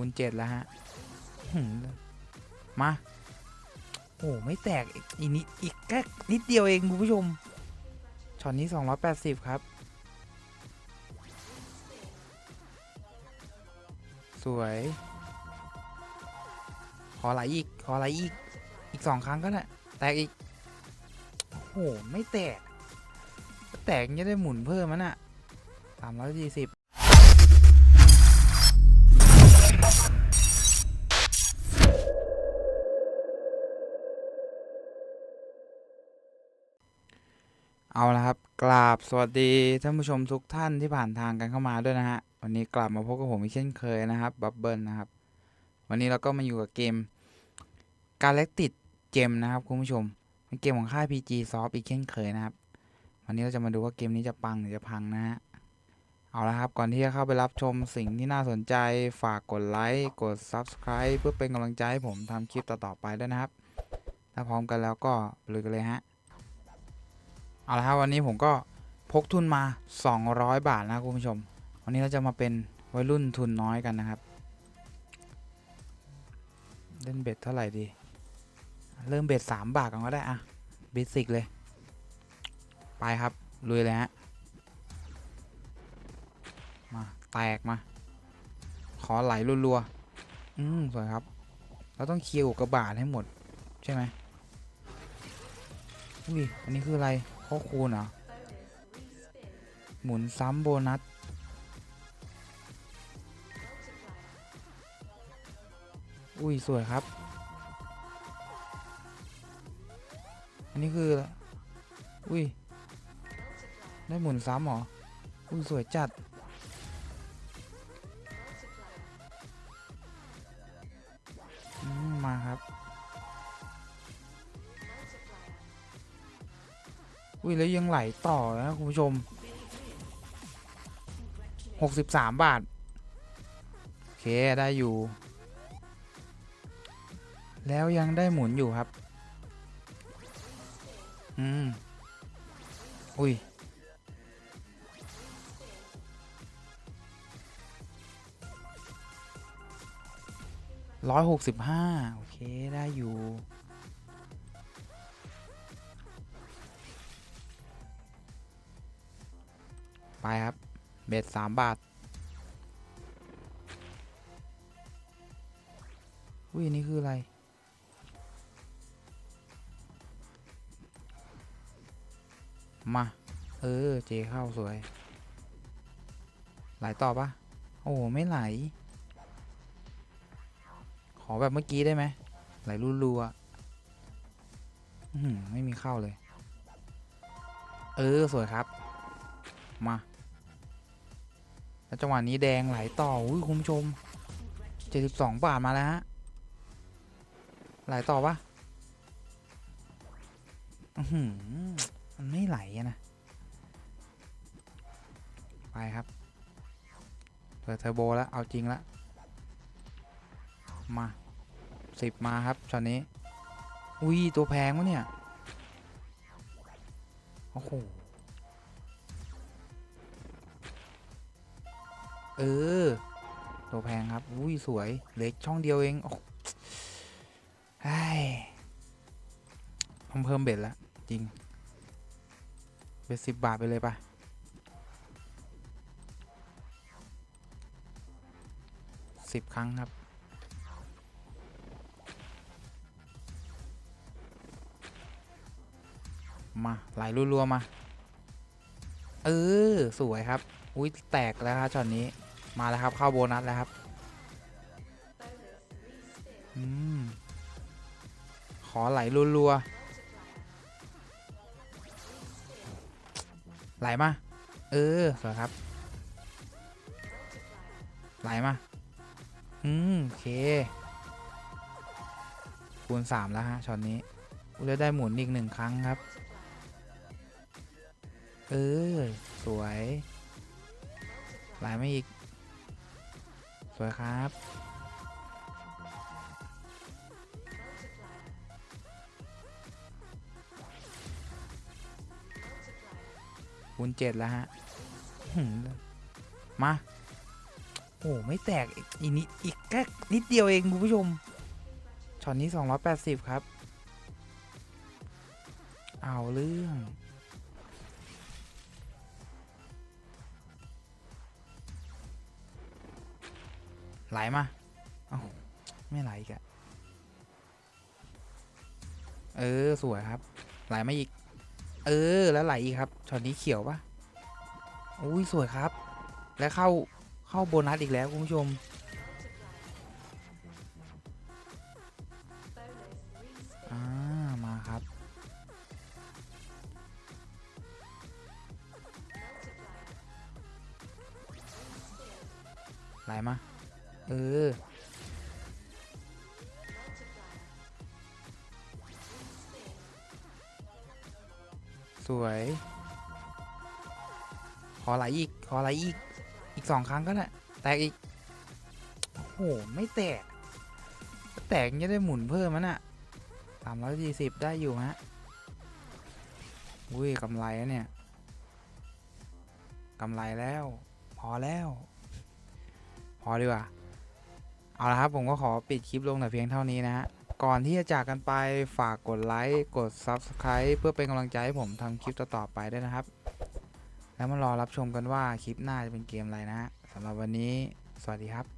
คูณเจ็ดแล้วฮะมาโอ้ไม่แตกอีกนิดอีกแค่นิดเดียวเองคุณผู้ชมช็อตนี้ 280 ครับ สวย ขอไหลอีก ขอไหลอีก อีกสองครั้งก็ได้แตกอีก โอ้ไม่แตก แตกยังได้หมุนเพิ่มมันอะสามร้อยสี่สิบ เอาละครับ กราบสวัสดีท่านผู้ชมทุกท่านที่ผ่านทางกันเข้ามาด้วยนะฮะ วันนี้กลับมาพบกับผมอีกเช่นเคยนะครับบับเบิลนะครับ วันนี้เราก็มาอยู่กับเกม Galactic Gem นะครับคุณผู้ชมเป็นเกมของค่าย PG Soft อีกเช่นเคยนะครับ วันนี้เราจะมาดูว่าเกมนี้จะปังหรือจะพังนะฮะ เอาละครับก่อนที่จะเข้าไปรับชมสิ่งที่น่าสนใจฝากกดไลค์กด Subscribe เพื่อเป็นกำลังใจให้ผมทำคลิปต่อๆไปด้วยนะครับ ถ้าพร้อมกันแล้วก็ลุยกันเลยฮะ เอาละครับวันนี้ผมก็พกทุนมา 200 บาทนะคุณผู้ชม วันนี้เราจะมาเป็นวัยรุ่นทุนน้อยกันนะครับ เล่นเบ็ดเท่าไหร่ดี เริ่มเบ็ดสามบาทกันก็ได้อะเบสิกเลย ไปครับลุยเลยฮะมาแตกมา ขอไหลรัวๆอืมสวยครับ เราต้องเคลียร์อุกกาบาตให้หมด ใช่ไหมอุ้ยอันนี้คืออะไร ข้อคูณเหรอ หมุนซ้ำโบนัส อุ้ย สวยครับ อันนี้คือ อุ้ย ได้หมุนซ้ำหรอ อุ้ย สวยจัด อุ้ยแล้วยังไหลต่อนะคุณผู้ชมหกสิบสามบาท โอเค ได้อยู่ แล้วยังได้หมุนอยู่ครับ อืม อุ้ยร้อยหกสิบห้าโอเค ได้อยู่ ไปครับ เบ็ดสามบาท อุ้ยนี่คืออะไร มา เออ เจเข้าสวย ไหลต่อปะโอ้ไม่ไหล ขอแบบเมื่อกี้ได้ไหม ไหลรัวๆไม่มีเข้าเลย เออ สวยครับ มา แล้วจังหวะนี้แดงไหลต่ออุ้ยคุณผู้ชม 72 บาทมาแล้วฮะ ไหลต่อปะอือหือมันไม่ไหลอะนะ ไปครับ เปิดเทอร์โบแล้ว เอาจริงแล้ว มาสิบมาครับช็อตนี้ อุ้ย ตัวแพงวะเนี่ย โอ้โห เออ ตัวแพงครับ อุ้ยสวย เล็กช่องเดียวเองโอ้ไอ้ต้องเพิ่มเบ็ดล้วจริง เบ็ดสิบบาทไปเลยปะสิบครั้งครับมาไหลรัวๆมา เออ สวยครับ อุ้ยแตกแล้วครับช็อตนี้ มาแล้วครับ เข้าโบนัสแล้วครับอืมขอไหลรัวๆไหลมา เออสวยครับ ไหลมา อืม โอเค คูณสามแล้วฮะช็อตนี้อุลได้หมุนอีกหนึ่งครั้งครับ เออ สวย ไหลไม่อีก สวยครับ คูณเจ็ดแล้วฮะ มา โอ้ไม่แตกอีกอีกนิดอีกแค่นิดเดียวเอง คุณผู้ชม ช็อตนี้ 280 ครับ เอาเรื่อง ไหลมา เอ้า ไม่ไหลอีกอะเออ สวยครับ ไหลมาอีก เออ แล้วไหลอีกครับช็อตนี้เขียวปะอุ้ยสวยครับ แล้วเข้าเข้าโบนัสอีกแล้วคุณผู้ชม อ่า มาครับ ไหลมา เออ สวย ขอไหลอีก ขอไหลอีก อีกสองครั้งก็ได้แตกอีก โอ้โห ไม่แตก แตกยังจะได้หมุนเพิ่มมันอะสามร้อยสี่สิบได้อยู่ฮะ อุ้ยกำไรแล้วเนี่ยกำไรแล้ว พอแล้ว พอดีกว่า เอาละครับผมก็ขอปิดคลิปลงแต่เพียงเท่านี้นะฮะก่อนที่จะจากกันไปฝากกดไลค์กด Subscribe เพื่อเป็นกำลังใจให้ผมทำคลิปต่อๆไปด้วยนะครับ แล้วมารอรับชมกันว่าคลิปหน้าจะเป็นเกมอะไรนะฮะสำหรับวันนี้ สวัสดีครับ